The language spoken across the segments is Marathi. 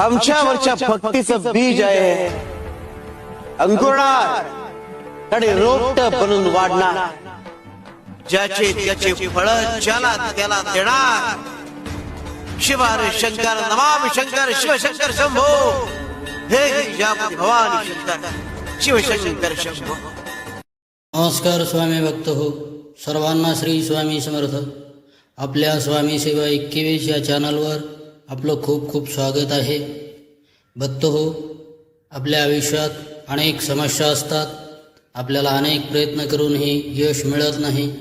आमच्यावरच्या भक्तीचं बीज आहे. अंकुरणार आणि रोपट बनून वाढणार. ज्याचे त्याचे फळ ज्याला त्याला देणार. शिवार शंकर नमामि शंकर शिवशंकर शंभो. हे भवानी शंकर शिवशंकर शंभो. नमस्कार स्वामी भक्त हो. सर्वांना श्री स्वामी समर्थ. आपल्या स्वामी सेवा एक्केवीस या चॅनलवर आपलं खूप खूप स्वागत आहे. बघतो हो आपल्या आयुष्यात अनेक समस्या असतात. आपल्याला अनेक प्रयत्न करूनही यश मिळत नाही.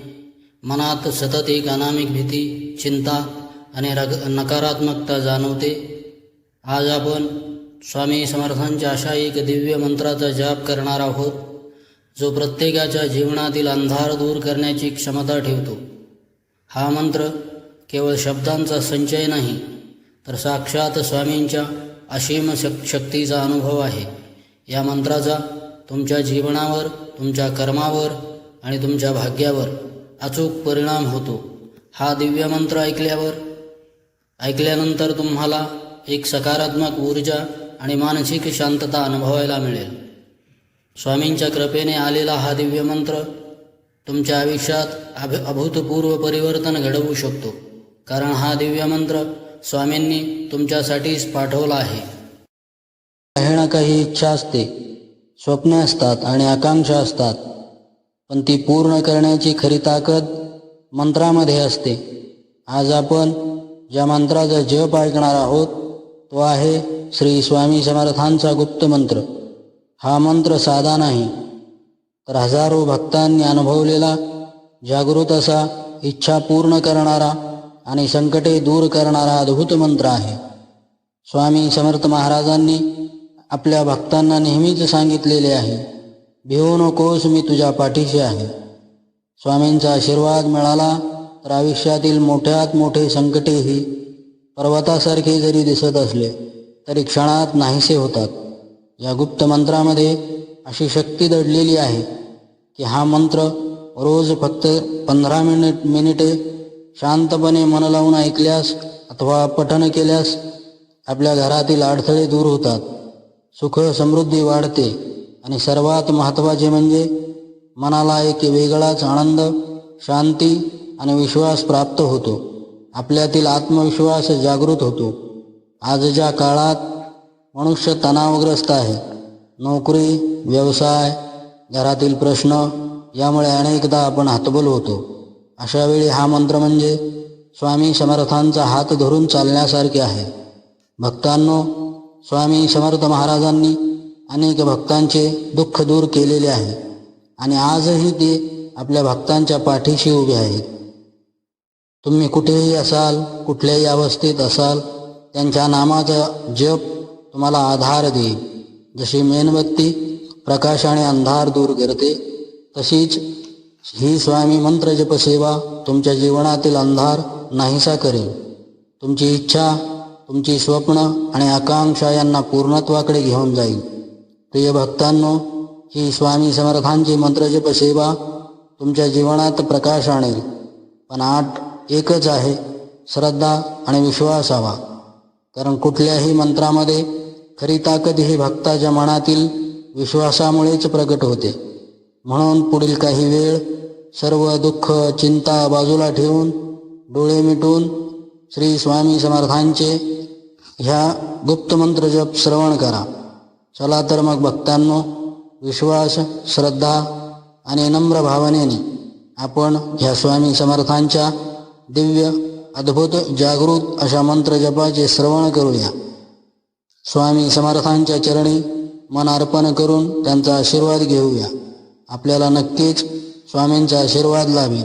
मनात सतत एक अनामिक भीती चिंता आणि रग नकारात्मकता जाणवते. आज आपण स्वामी समर्थांच्या अशा एक दिव्य मंत्राचा जाप करणार आहोत जो प्रत्येकाच्या जीवनातील अंधार दूर करण्याची क्षमता ठेवतो. हा मंत्र केवळ शब्दांचा संचय नाही तर साक्षात स्वामींच्या असीम शक शक्तीचा अनुभव आहे. या मंत्राचा तुमच्या जीवनावर तुमच्या कर्मावर आणि तुमच्या भाग्यावर अचूक परिणाम होतो. हा दिव्य मंत्र ऐकल्यावर ऐकल्यानंतर तुम्हाला एक सकारात्मक ऊर्जा आणि मानसिक शांतता अनुभवायला मिळेल. स्वामींच्या कृपेने आलेला हा दिव्य मंत्र तुमच्या आयुष्यात अभ अभूतपूर्व परिवर्तन घडवू शकतो. कारण हा दिव्य मंत्र स्वामींनी तुमच्यासाठीच पाठवला आहे. काही ना काही इच्छा असते. स्वप्न असतात आणि आकांक्षा असतात. पण ती पूर्ण करण्याची खरी ताकद मंत्रामध्ये असते. आज आपण ज्या मंत्राचा जप ऐकणार आहोत तो आहे श्री स्वामी समर्थांचा गुप्त मंत्र. हा मंत्र साधा नाही तर हजारो भक्तांनी अनुभवलेला जागृत असा इच्छा पूर्ण करणारा आणि संकटे दूर करणारा अद्भुत मंत्र आहे. स्वामी समर्थ महाराजांनी आपल्या भक्तांना नेहमीच सांगितलेले आहे भिवू नकोस मी तुझ्या पाठीशी आहे. स्वामींचा आशीर्वाद मिळाला तर आयुष्यातील मोठ्यात मोठे संकटेही पर्वतासारखे जरी दिसत असले तरी क्षणात नाहीसे होतात. या गुप्त मंत्रामध्ये अशी शक्ती दडलेली आहे की हा मंत्र रोज फक्त पंधरा मिनिट मिनिटे शांतपणे मन लावून ऐकल्यास अथवा पठन केल्यास आपल्या घरातील अडथळे दूर होतात. सुख समृद्धी वाढते आणि सर्वात महत्त्वाचे म्हणजे मनाला एक वेगळाच आनंद शांती आणि विश्वास प्राप्त होतो. आपल्यातील आत्मविश्वास जागृत होतो. आजच्या काळात मनुष्य तणावग्रस्त आहे. नोकरी व्यवसाय घरातील प्रश्न यामुळे अनेकदा आपण हतबल होतो. अशा वेळी हा मंत्र म्हणजे स्वामी समर्थांचा हात धरून चालण्यासारखे आहे. भक्तांनो स्वामी समर्थ महाराजांनी अनेक भक्तांचे दुःख दूर केलेले आहे आणि आजही ते आपल्या भक्तांच्या पाठीशी उभे आहेत. तुम्ही कुठेही असाल कुठल्याही अवस्थेत असाल त्यांच्या नामाचा जप तुम्हाला आधार देईल. जशी मेणबत्ती प्रकाशाने अंधार दूर करते तशीच ही स्वामी मंत्र जप सेवा तुमच्या जीवनातील अंधार नाहीसा करेल. तुमची इच्छा तुमची स्वप्न आणि आकांक्षा यांना पूर्णत्वाकडे घेऊन जाईल. प्रिय भक्तांनो ही स्वामी समर्थांची मंत्रजप सेवा तुमच्या जीवनात प्रकाश आणेल. पण आठ एकच आहे श्रद्धा आणि विश्वास हवा. कारण कुठल्याही मंत्रामध्ये खरी ताकद ही भक्ताच्या मनातील विश्वासामुळेच प्रकट होते. म्हणून पुढील काही वेळ सर्व दुःख चिंता बाजूला ठेवून डोळे मिटून श्री स्वामी समर्थांचे ह्या गुप्तमंत्र जप श्रवण करा. चला तर मग भक्तांनो विश्वास श्रद्धा आणि नम्र भावनेने आपण ह्या स्वामी समर्थांच्या दिव्य अद्भुत जागृत अशा मंत्र जपाचे श्रवण करूया. स्वामी समर्थांच्या चरणी मन अर्पण करून त्यांचा आशीर्वाद घेऊया. आपल्याला नक्कीच स्वामींचा आशीर्वाद लाभेल.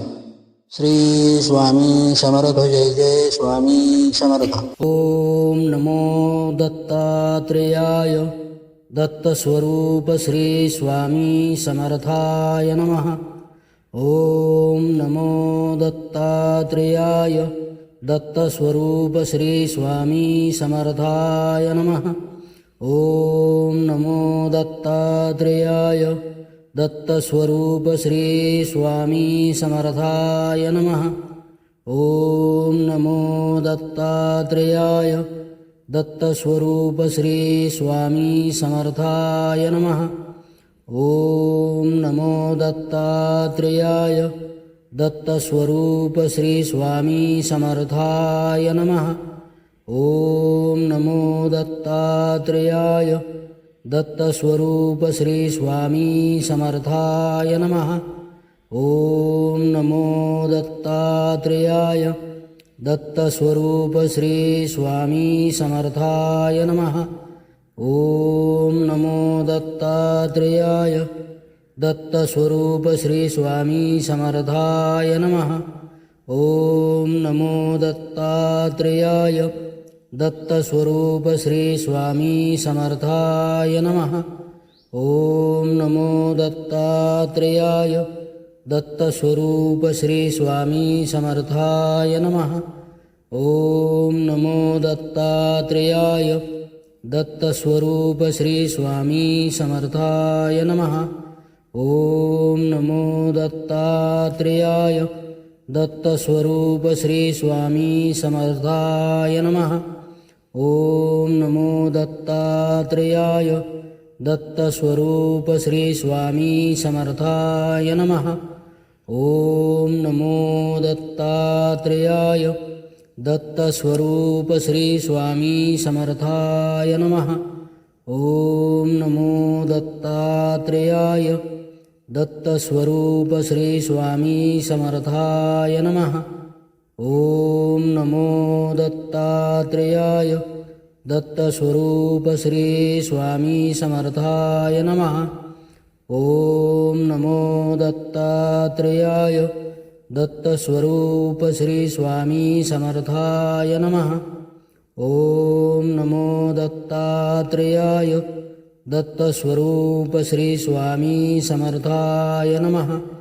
श्री स्वामी समर्थ जय जय स्वामी समर्थ. ओम नमो दत्तात्रेयाय दत्तस्वरूप श्री स्वामी समर्थाय नमः. ॐ नमो दत्तात्रेयाय दत्तस्वरूप श्री स्वामी समर्थाय नमः. ॐ नमो दत्तात्रेयाय दत्तस्वरूपश्री समर्थाय नमः। ॐ नमो दत्तात्रेयाय दत्तस्वरूप समर्थाय नमः। ॐ नमो दत्तात्रेयाय दत्तस्वरूप समर्थाय नमः। ॐ नमो दत्तात्रेयाय दत्तस्वरूप श्री स्वामी समर्थाय नमः। ॐ नमो दत्तात्रेयाय दत्तस्वरूप श्री स्वामी समर्थाय नमः। ॐ नमो दत्तात्रेयाय दत्तस्वरूप श्री स्वामी समर्थाय नमः। ॐ नमो दत्तात्रेयाय दत्तस्वरूप श्री स्वामी समर्थाय नमः। ॐ नमो दत्तात्रेयाय। दत्तस्वरूप श्री स्वामी समर्थाय नमः। ॐ नमो दत्तात्रेयाय। दत्तस्वरूप श्री स्वामी समर्थाय नमः। ॐ नमो दत्तात्रेयाय। दत्तस्वरूप श्री स्वामी समर्थाय नमः। ॐ नमो दत्तात्रेयाय दत्तस्वरूपश्री स्वामी समर्थाय नमः। ॐ नमो दत्तात्रेयाय दत्तस्वरूपश्री समर्थाय नमः। ॐ नमो दत्तात्रेयाय दत्तस्वरूपश्री समर्थाय नमः। ॐ नमो दत्तात्रेयाय दत्तस्वरूप श्री स्वामी समर्थाय नमः। ॐ नमो दत्तात्रेयाय दत्तस्वरूपश्री समर्थाय नमः। ॐ नमो दत्तात्रेयाय दत्तस्वरूप समर्थाय नमः।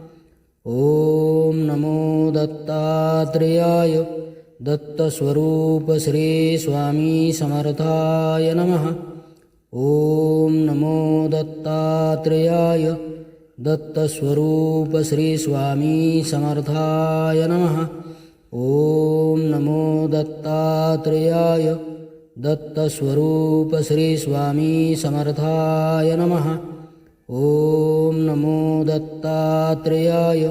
ॐ नमो दत्तात्रेयाय दत्तस्वरूप श्री स्वामी समर्थाय नमः। ॐ नमो दत्तात्रेयाय दत्तस्वरूप श्री स्वामी समर्थाय नमः। ॐ नमो दत्तात्रेयाय दत्तस्वरूप श्री स्वामी समर्थाय नमः। ॐ नमो दत्तात्रेयाय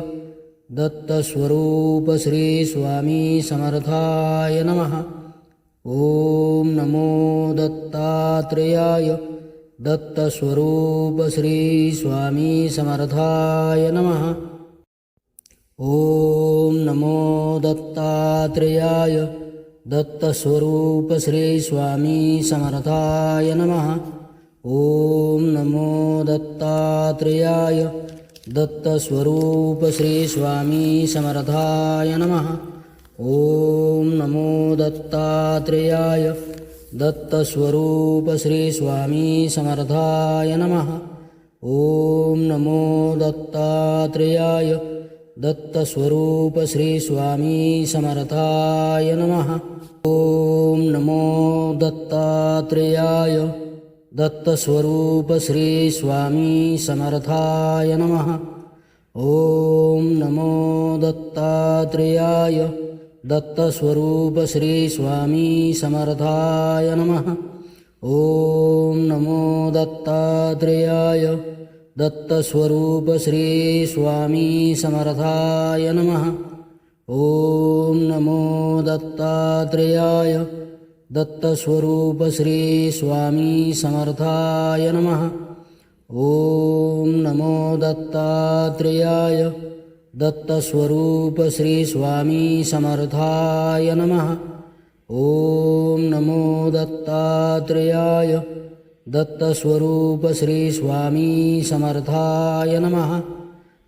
दत्तस्वरूप श्री स्वामी समर्थाय नमः। ॐ नमो दत्तात्रेयाय दत्तस्वरूप श्री स्वामी समर्थाय नमः। ॐ नमो दत्तात्रेयाय दत्तस्वरूप श्री स्वामी समर्थाय नमः ॐ नमो दत्तात्रेयाय दत्तस्वरूप श्री स्वामी समर्थाय नमः। ॐ नमो दत्तात्रेयाय दत्तस्वरूप श्री स्वामी समर्थाय नमः। ॐ नमो दत्तात्रेयाय दत्तस्वरूप श्री स्वामी समर्थाय नमः। ॐ नमो दत्तात्रेयाय दत्तस्वरूप श्री स्वामी समर्थाय नमः। ॐ नमो दत्तात्रेयाय दत्तस्वरूप श्री स्वामी समर्थाय नमः। ॐ नमो दत्तात्रेयाय दत्तस्वरूप श्री स्वामी समर्थाय नमः। ॐ नमो दत्तात्रेयाय दत्तस्वरूप श्री स्वामी समर्थाय नमः। ॐ नमो दत्तात्रेयाय दत्तस्वरूप श्री स्वामी समर्थाय नमः। ॐ नमो दत्तात्रेयाय दत्तस्वरूप श्री स्वामी समर्थाय नमः।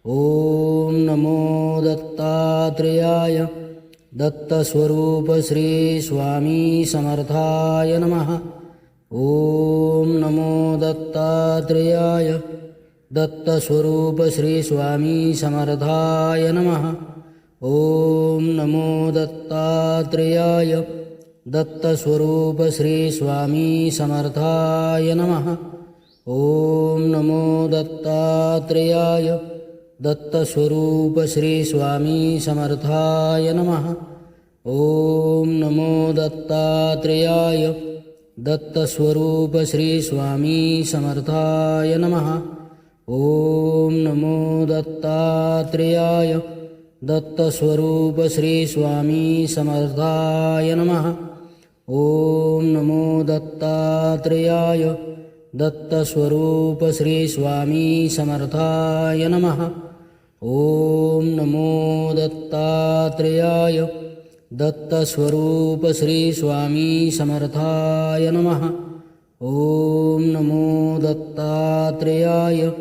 ॐ नमो दत्तात्रेयाय दत्तस्वरूप श्री स्वामी समर्थाय नमः। ॐ नमो दत्तात्रेयाय। दत्तस्वरूप श्री स्वामी समर्थाय नमः। ॐ नमो दत्तात्रेयाय। दत्तस्वरूप श्री स्वामी समर्थाय नमः। ॐ नमो दत्तात्रेयाय। दत्तस्वरूप श्री स्वामी समर्थाय नमः। ॐ नमो दत्तात्रेयाय दत्तस्वरूप श्री स्वामी समर्थाय नमः। ॐ नमो दत्तात्रेयाय दत्तस्वरूप श्री स्वामी समर्थाय नमः। ॐ नमो दत्तात्रेयाय दत्तस्वरूप श्री स्वामी समर्थाय नमः। ॐ नमो दत्तात्रेयाय दत्तस्वरूप श्री स्वामी समर्थाय नमः। ॐ नमो दत्तात्रेयाय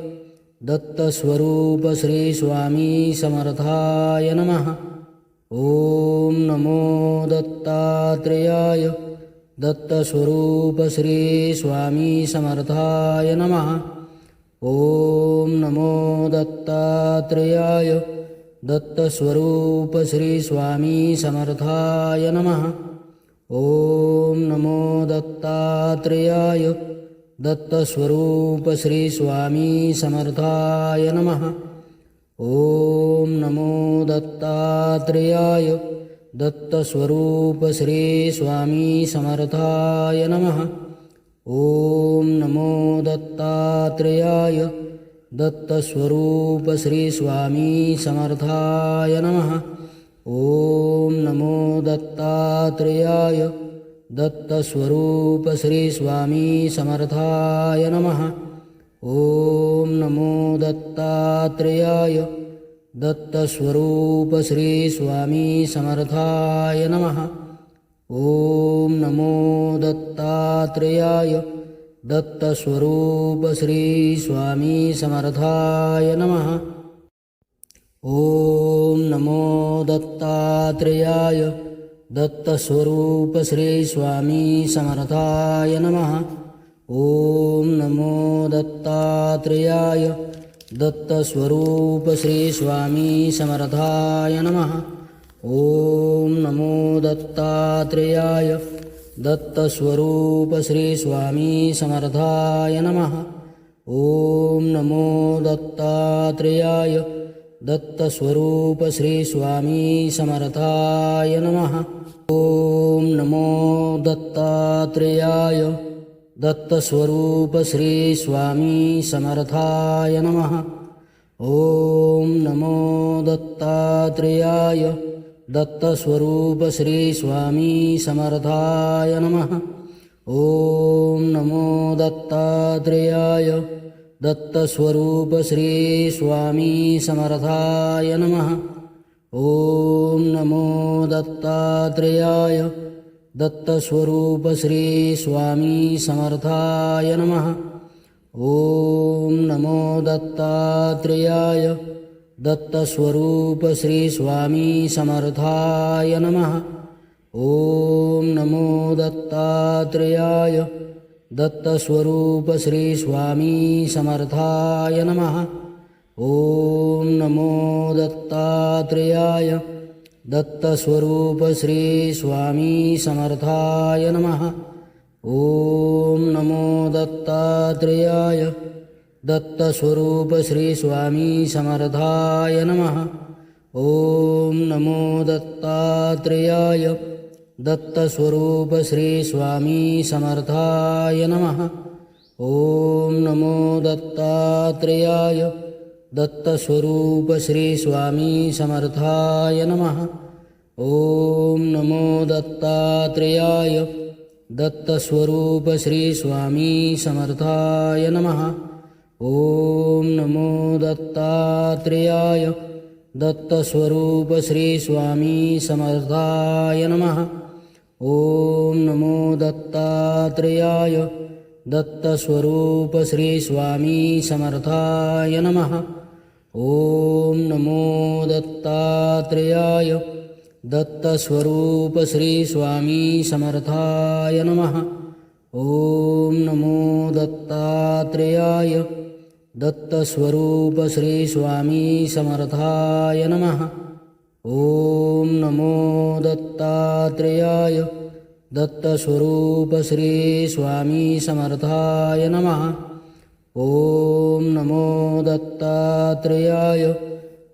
दत्तस्वरूप श्री स्वामी समर्थाय नमः। ॐ नमो दत्तात्रेयाय दत्तस्वरूप श्री स्वामी समर्थाय नमः। ॐ नमो दत्तात्रेयाय दत्तस्वरूप श्री स्वामी समर्थाय नमः। ॐ नमो दत्तात्रेयाय दत्तस्वरूप श्री स्वामी समर्थाय नमः। ॐ नमो दत्तात्रेयाय दत्तस्वरूप श्री स्वामी समर्थाय नमः। ॐ नमो दत्तात्रेयाय दत्तस्वरूप श्री स्वामी समर्थाय नमः। ॐ नमो दत्तात्रेयाय दत्तस्वरूप श्री स्वामी समर्थाय नमः। ॐ नमो दत्तात्रेयाय दत्तस्वरूप श्री स्वामी समर्थाय नमः। ॐ नमो दत्तात्रेयाय दत्तस्वरूप श्री स्वामी समर्थाय नमः। ॐ नमो दत्तात्रेयाय दत्तस्वरूप श्री स्वामी समर्थाय नमः। ॐ नमो दत्तात्रेयाय दत्तस्वरूप श्री स्वामी समर्थाय नमः। ॐ नमो दत्तात्रेयाय दत्तस्वरूप श्री स्वामी समर्थाय नमः। ॐ नमो दत्तात्रेयाय दत्तस्वरूप श्री स्वामी समर्थाय नमः। ॐ नमो दत्तात्रेयाय दत्तस्वरूप श्री स्वामी समर्थाय नमः। ॐ नमो दत्तात्रेयाय दत्तस्वरूप श्री स्वामी समर्थाय नमः। ॐ नमो दत्तात्रेयाय दत्तस्वरूप श्री स्वामी समर्थाय नमः। ॐ नमो दत्तात्रेयाय दत्तस्वरूप श्री स्वामी समर्थाय नमः। ॐ नमो दत्तात्रेयाय दत्तस्वरूप श्री स्वामी समर्थाय नमः। ॐ नमो दत्तात्रेयाय। दत्तस्वरूप श्री स्वामी समर्थाय नमः। ॐ नमो दत्तात्रेयाय। दत्तस्वरूप श्री स्वामी समर्थाय नमः। ॐ नमो दत्तात्रेयाय। दत्तस्वरूप श्री स्वामी समर्थाय नमः। ॐ नमो दत्तात्रेयाय। दत्तस्वरूप श्री स्वामी समर्थाय नमः। ॐ नमो दत्तात्रेयाय। दत्तस्वरूप श्री स्वामी समर्थाय नमः। ॐ नमो दत्तात्रेयाय। दत्तस्वरूप श्री स्वामी समर्थाय नमः। ॐ नमो दत्तात्रेयाय दत्तस्वरूप श्री स्वामी समर्थाय नमः। ॐ नमो दत्तात्रेयाय दत्तस्वरूप श्री स्वामी समर्थाय नमः। ॐ नमो दत्तात्रेयाय दत्तस्वरूप श्री स्वामी समर्थाय नमः। ॐ नमो दत्तात्रेयाय दत्तस्वरूप श्री स्वामी समर्थाय नमः। ॐ नमो दत्तात्रेयाय दत्तस्वरूप श्री स्वामी समर्थाय नमः। ॐ नमो दत्तात्रेयाय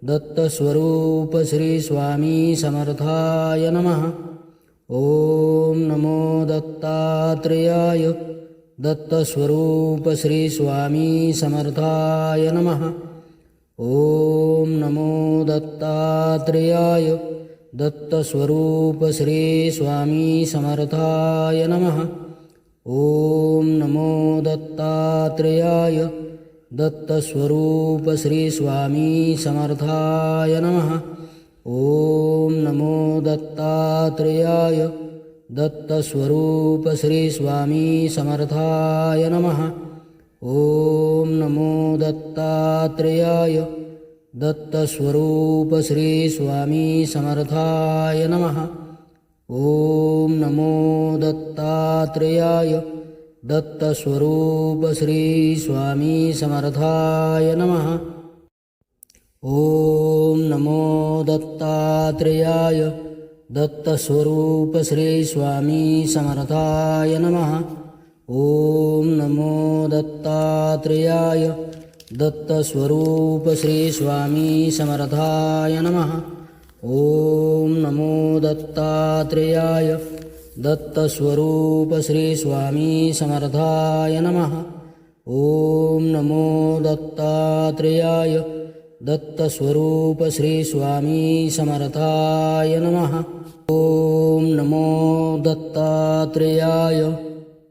दत्तस्वरूप श्री स्वामी समर्थाय नमः। ॐ नमो दत्तात्रेयाय दत्तस्वरूप श्री स्वामी समर्थाय नमः। ॐ नमो दत्तात्रेयाय दत्तस्वरूप श्री स्वामी समर्थाय नमः। ॐ नमो दत्तात्रेयाय दत्तस्वरूप श्री स्वामी समर्थाय नमः। ॐ नमो दत्तात्रेयाय दत्तस्वरूप श्री स्वामी समर्थाय नमः। ॐ नमो दत्तात्रेयाय दत्तस्वरूप श्री स्वामी समर्थाय नमः। ॐ नमो दत्तात्रेयाय दत्तस्वरूप श्री स्वामी समर्थाय नमः। ॐ नमो दत्तात्रेयाय दत्तस्वरूप श्री स्वामी समर्थाय नमः। ॐ नमो दत्तात्रेयाय दत्तस्वरूप श्री स्वामी समर्थाय नमः। ॐ नमो दत्तात्रेयाय दत्तस्वरूप श्री स्वामी समर्थाय नमः। ॐ नमो दत्तात्रेयाय दत्तस्वरूप श्री स्वामी समर्थाय नमः। ॐ नमो दत्तात्रेयाय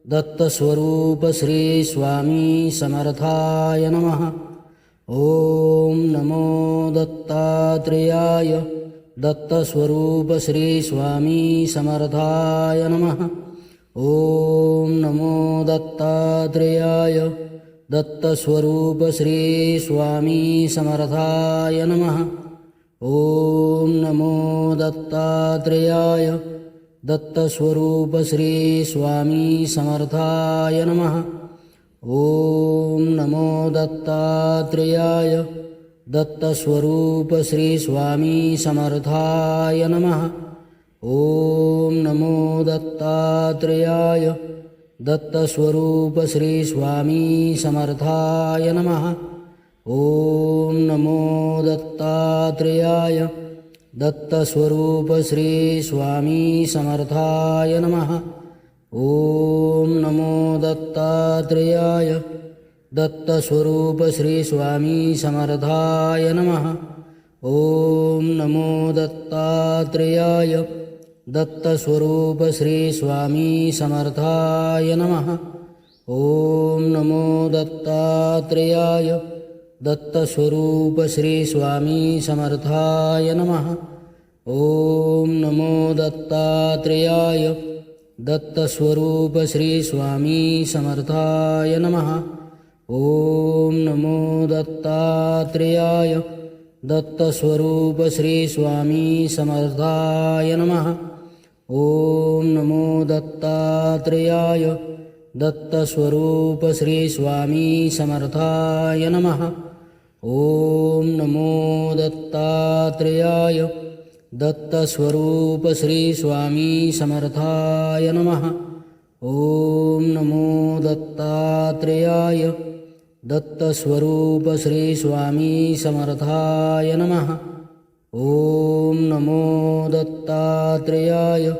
दत्तस्वरूप श्री स्वामी समर्थाय नमः। ॐ नमो दत्तात्रेयाय दत्तस्वरूप श्री स्वामी समर्थाय नमः। ॐ नमो दत्तात्रेयाय दत्तस्वरूप श्री स्वामी समर्थाय नमः। ॐ नमो दत्तात्रेयाय दत्तस्वरूपश्री समर्थाय नमः। ॐ नमो दत्तात्रेयाय दत्तस्वरूपश्री समर्थाय नमः। ॐ नमो दत्तात्रेयाय दत्तस्वरूप समर्थाय नमः। ॐ नमो दत्ता दत्तात्रेयाय दत्तस्वरूप श्री स्वामी समर्थाय नमः। ॐ नमो दत्तात्रेयाय दत्तस्वरूप श्री स्वामी समर्थाय नमः। ॐ नमो दत्तात्रेयाय दत्तस्वरूप श्री स्वामी समर्थाय नमः। ॐ नमो दत्तात्रेयाय दत्तस्वरूपश्रीस्वामी समर्थाय नमः। ॐ नमो दत्तात्रेयाय दत्तस्वरूपश्री समर्थाय नमः। ॐ नमो दत्तात्रेयाय दत्तस्वरूपश्री समर्थाय नमः। ॐ नमो दत्तात्रेयाय दत्तस्वरूप श्री स्वामी समर्थाय नमः। ॐ नमो दत्तात्रेयाय दत्तस्वरूपश्री समर्थाय नमः। ॐ नमो दत्तात्रेयाय दत्तस्वरूपश्री समर्थाय नमः। ॐ नमो दत्तात्रेयाय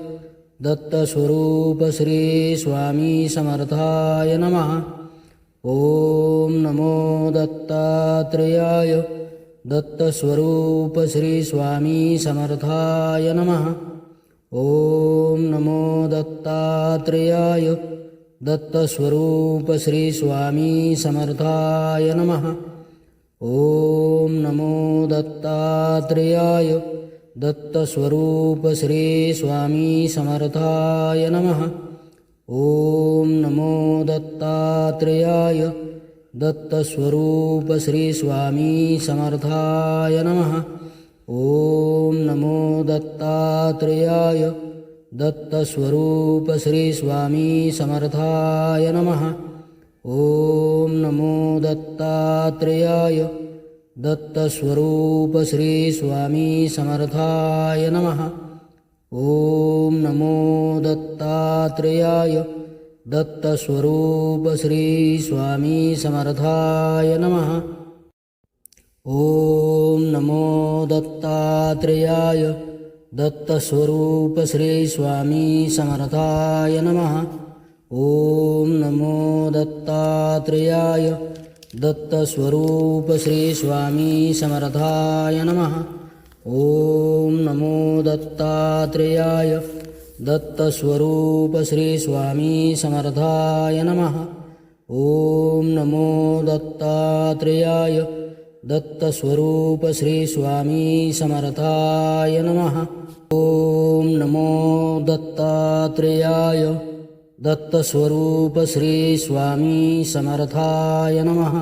दत्तस्वरूप श्री स्वामी समर्थाय नमः। ॐ नमो दत्तात्रेयाय दत्तस्वरूपश्री समर्थाय नमः। ॐ नमो दत्तात्रेयाय दत्तस्वरूप श्री स्वामी समर्थाय नमः। ॐ नमो दत्तात्रेयाय दत्तस्वरूप समर्थाय नमः। ॐ नमो दत्तात्रेयाय दत्तस्वरूप श्री स्वामी समर्थाय नमः। ॐ नमो दत्तात्रेयाय दत्तस्वरूप श्री स्वामी समर्थाय नमः। ॐ नमो दत्तात्रेयाय दत्तस्वरूप श्री स्वामी समर्थाय नमः ॐ नमो दत्तात्रेयाय दत्तस्वरूपश्री समर्थाय नमः। ॐ नमो दत्तात्रेयाय दत्तस्वरूप श्री स्वामी समर्थाय नमः। ॐ नमो दत्तात्रेयाय दत्तस्वरूप समर्थाय नमः। ॐ नमो दत्तात्रेयाय दत्तस्वरूपश्री समर्थाय नमः। ॐ नमो दत्तात्रेयाय दत्तस्वरूपश्री समर्थाय नमः। ॐ नमो दत्तात्रेयाय दत्तस्वरूप समर्थाय नमः।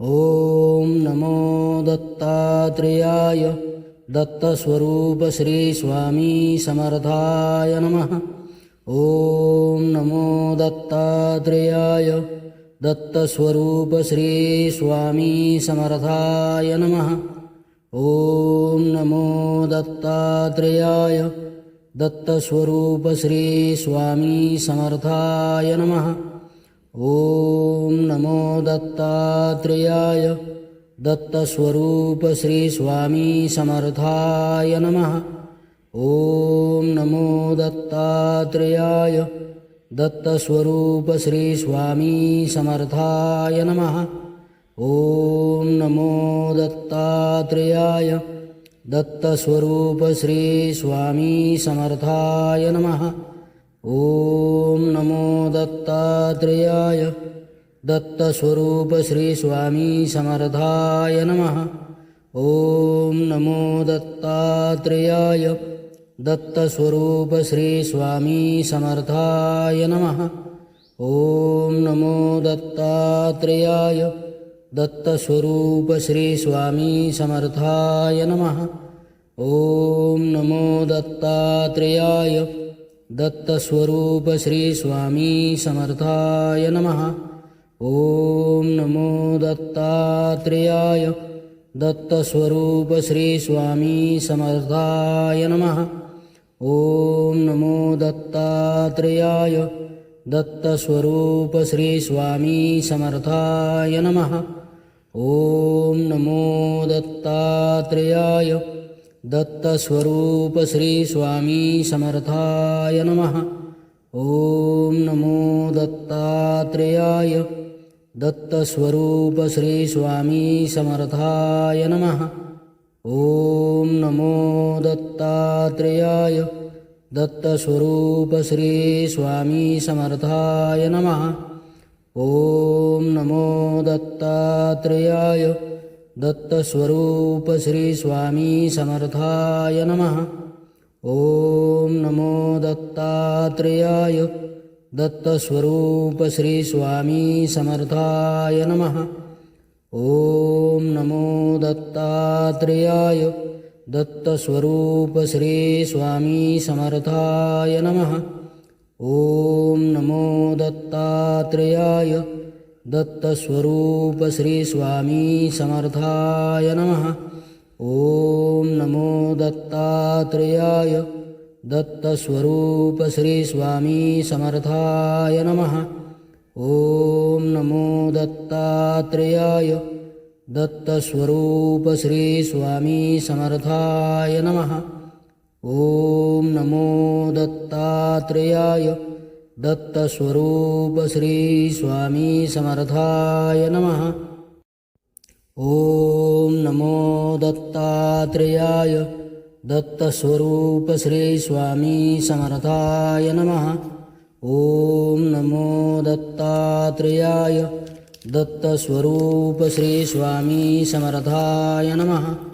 ॐ नमो दत्तात्रेयाय दत्तस्वरूप श्री स्वामी समर्थाय नमः। ॐ नमो दत्तात्रेयाय। दत्तस्वरूप श्री स्वामी समर्थाय नमः। ॐ नमो दत्तात्रेयाय। दत्तस्वरूप श्री स्वामी समर्थाय नमः। ॐ नमो दत्तात्रेयाय। दत्तस्वरूप श्री स्वामी समर्थाय नमः। ॐ नमो दत्तात्रेयाय। दत्तस्वरूप श्री स्वामी समर्थाय नमः। ॐ नमो दत्तात्रेयाय। दत्तस्वरूप श्री स्वामी समर्थाय नमः। ॐ नमो दत्तात्रेयाय। दत्तस्वरूप श्री स्वामी समर्थाय नमः। ॐ नमो दत्तात्रेयाय। दत्तस्वरूप श्री स्वामी समर्थाय नमः। ॐ नमो दत्तात्रेयाय। दत्तस्वरूप श्री स्वामी समर्थाय नमः। ॐ नमो दत्तात्रेयाय। दत्तस्वरूप श्री स्वामी समर्थाय नमः। ॐ नमो दत्तात्रेयाय दत्तस्वरूपश्री समर्थाय नमः। ॐ नमो दत्तात्रेयाय दत्तस्वरूपश्री समर्थाय नमः। ॐ नमो दत्तात्रेयाय दत्तस्वरूपश्री समर्थाय नमः। ॐ नमो दत्तात्रेयाय दत्तस्वरूप श्री स्वामी समर्थाय नमः। ॐ नमो दत्तात्रेयाय दत्तस्वरूप श्री स्वामी समर्थाय नमः। ॐ नमो दत्तात्रेयाय दत्तस्वरूप श्री स्वामी समर्थाय नमः। ॐ नमो दत्तात्रेयाय दत्तस्वरूप श्री स्वामी समर्थाय नमः। ॐ नमो दत्तात्रेयाय दत्तस्वरूप श्री स्वामी समर्थाय नमः। ॐ नमो दत्तात्रेयाय दत्तस्वरूप श्री स्वामी समर्थाय नमः। ॐ नमो दत्तात्रेयाय दत्तस्वरूप श्री स्वामी समर्थाय नमः। ॐ नमो दत्तात्रेयाय दत्तस्वरूप श्री स्वामी समर्थाय नमः। ॐ नमो दत्तात्रेयाय दत्तस्वरूप श्री स्वामी समर्थाय नमः। ॐ नमो दत्तात्रेयाय दत्तस्वरूप श्री स्वामी समर्थाय नमः। ॐ नमो दत्तात्रेयाय दत्तस्वरूप श्री स्वामी समर्थाय नमः।